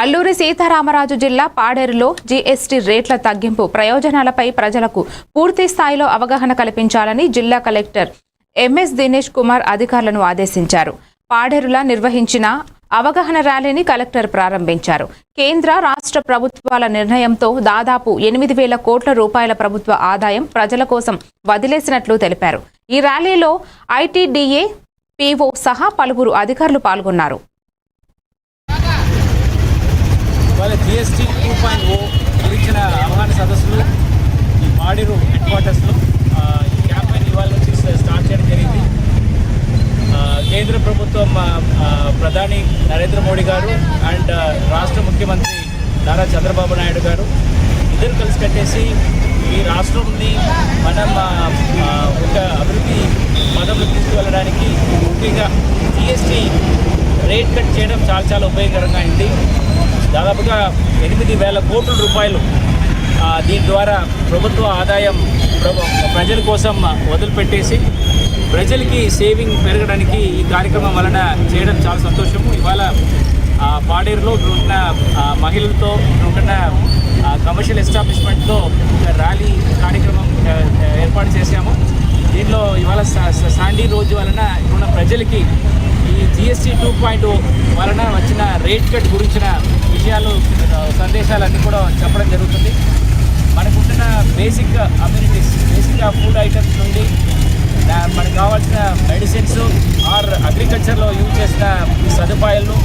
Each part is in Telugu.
అల్లూరి సీతారామరాజు జిల్లా పాడేరులో జీఎస్టీ రేట్ల తగ్గింపు ప్రయోజనాలపై ప్రజలకు పూర్తి స్థాయిలో అవగాహన కల్పించాలని జిల్లా కలెక్టర్ ఎంఎస్ దినేష్ కుమార్ అధికారులను ఆదేశించారు. పాడేరులా నిర్వహించిన అవగాహన ర్యాలీని కలెక్టర్ ప్రారంభించారు. కేంద్ర రాష్ట్ర ప్రభుత్వాల నిర్ణయంతో దాదాపు ఎనిమిది వేల కోట్ల రూపాయల ప్రభుత్వ ఆదాయం ప్రజల కోసం వదిలేసినట్లు తెలిపారు. ఈ ర్యాలీలో ఐటీడీఏ పీఓ సహా పలువురు అధికారులు పాల్గొన్నారు ఇవాళ జిఎస్టీ టూ పాయింట్ ఓ గురించిన అవగాహన సదస్సులు ఈ హెడ్ క్వార్టర్స్లో ఈ క్యాంపెయిన్ ఇవాళ నుంచి స్టార్ట్ చేయడం జరిగింది. కేంద్ర ప్రభుత్వం ప్రధాని నరేంద్ర మోడీ గారు అండ్ రాష్ట్ర ముఖ్యమంత్రి నారా చంద్రబాబు నాయుడు గారు ఇద్దరు కలిసి కట్టేసి ఈ రాష్ట్రంని మనం ఒక అభివృద్ధి పదంలో తీసుకువెళ్ళడానికి ముఖ్యంగా జిఎస్టీ రేట్ కట్ చేయడం చాలా చాలా ఉపయోగకరంగా అయింది. దాదాపుగా ఎనిమిది వేల కోట్ల రూపాయలు దీని ద్వారా ప్రభుత్వ ఆదాయం ప్రజల కోసం వదిలిపెట్టేసి ప్రజలకి సేవింగ్ పెరగడానికి ఈ కార్యక్రమం వలన చేయడం చాలా సంతోషము. ఇవాళ పాడేరులో ఉంటున్న మహిళలతో ఉంటున్న కమర్షియల్ ఎస్టాబ్లిష్మెంట్తో ర్యాలీ కార్యక్రమం ఏర్పాటు చేశాము. దీనిలో ఇవాళ సా- సాండీ రోజు వలన ఇప్పుడున్న ప్రజలకి ఈ జిఎస్టీ టూ పాయింట్ వలన వచ్చిన రేట్ కట్ గురించిన విషయాలు సందేశాలన్నీ కూడా చెప్పడం జరుగుతుంది. మనకుంటున్న బేసిక్ అమ్యూనిటీస్ బేసిక్గా ఫుడ్ ఐటమ్స్ నుండి మనకు కావాల్సిన మెడిసిన్స్ ఆర్ అగ్రికల్చర్లో యూజ్ చేసిన సదుపాయాలు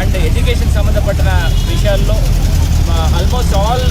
అండ్ ఎడ్యుకేషన్ సంబంధపడిన విషయాల్లో ఆల్మోస్ట్ ఆల్